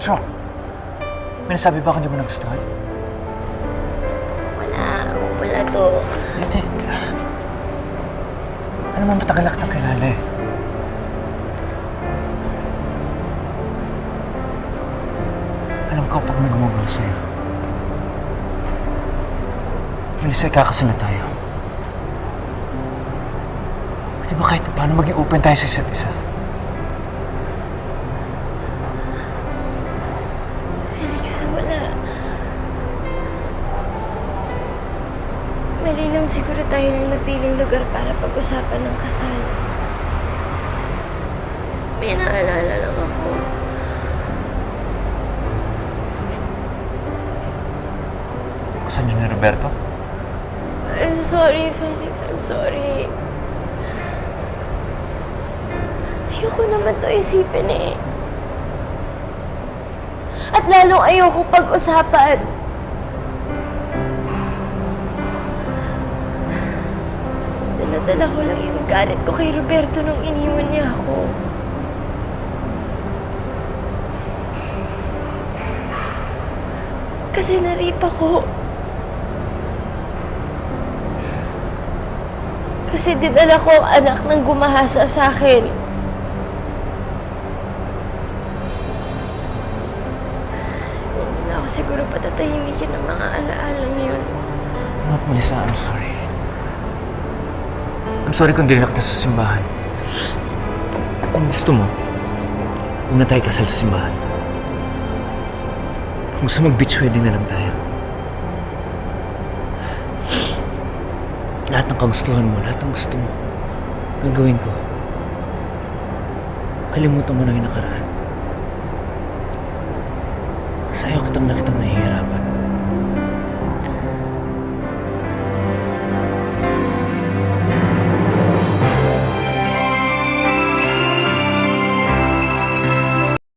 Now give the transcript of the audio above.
What's wrong? May nasabi ba kung di mo nagustuhan? Wala. Wala to. Hindi. Ano mo matagal na kitang kilala eh. Alam ko pag may gumagawa sa'yo. Melissa, ikakasal na tayo. Pwede ba kahit paano maging open tayo sa isa't isa? Mali lang siguro tayo ng napiling lugar para pag-usapan ng kasal. May naalala lang ako. Kasal niyo ni Roberto? I'm sorry, Felix. I'm sorry. Ayoko naman to isipin eh. At lalong ayoko pag-usapan. Daladala ko lang yung galit ko kay Roberto nung iniwan niya ako. Kasi narip ako. Kasi dinala ko ang anak ng gumahasa sa akin. Siguro patatahimikin ng mga alaala yun. Not Melissa, I'm sorry. I'm sorry kung dinala kita sa simbahan. Kung gusto mo, huwag na tayo kasal sa simbahan. Kung gusto mag-beach wedding na lang tayo. Lahat ng kagustuhan mo, lahat ng gusto mo, gagawin ko. Kalimutan mo na yung nakaraan. Kasi ayaw kitang nakita